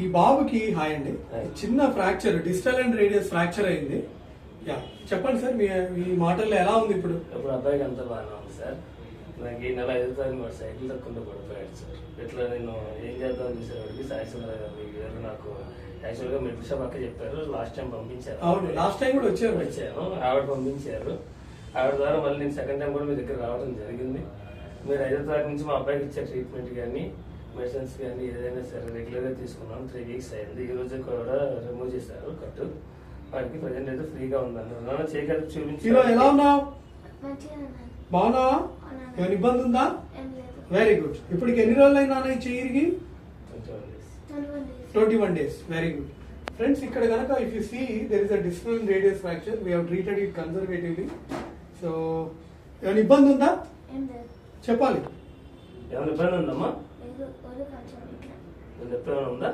ఈ బాబుకి హాయ్ అండి. చిన్న fracture digital and radius fracture అయింది. యా చెప్పండి సార్ మీ మీ మాటల్లో ఎలా ఉంది ఇప్పుడు? ఇప్పుడు అబ్బాయికి అంతా బాగానే ఉంది సార్. నాకు ఈ నెల ఐదో తారీఖు వాడు సైకిల్ తక్కువ పడిపోయాడు సార్. ఇట్లా నేను ఏం చేద్దాం చూసేవాడికి సాయిసుందర గారు గారు నాకు యాక్చువల్గా మెడికల్ షాప్ అక్క చెప్పారు. లాస్ట్ టైం పంపించారు. అవును లాస్ట్ టైం కూడా వచ్చారు. వచ్చాను. ఆవిడ పంపించారు. ఆవిడ ద్వారా మళ్ళీ నేను సెకండ్ టైం కూడా మీ దగ్గర రావడం జరిగింది. మీరు ఐదో తారీఖు నుంచి మా అబ్బాయికి ఇచ్చే ట్రీట్మెంట్ కానీ మెడిసిన్స్ కానీ ఏదైనా సరే రెగ్యులర్గా తీసుకున్నాను త్రీ వీక్స్ అయింది. ఈ రోజు కూడా రిమూవ్ చేశారు కట్టు వాడికి ప్రజెంట్ అయితే ఫ్రీగా ఉందన్నారు నాన్న చేయగలిగి చూపించి. ఎలా ఉన్నావు? బాగున్నావా అవునా. ఏమైనా ఇబ్బంది ఉందా? వెరీ గుడ్ ఇప్పటికి ఎన్ని రోజులు అయినా ఈ చెయ్యికి. Twenty one days twenty one days very good friends ఇక్కడ కనుక if you see there is a digital radius fracture we have treated it conservatively so ఏమైనా ఇబ్బంది ఉందా? చెప్పాలి. ఏమైనా ఇబ్బంది ఉందమ్మా? కొంచెం ఉందా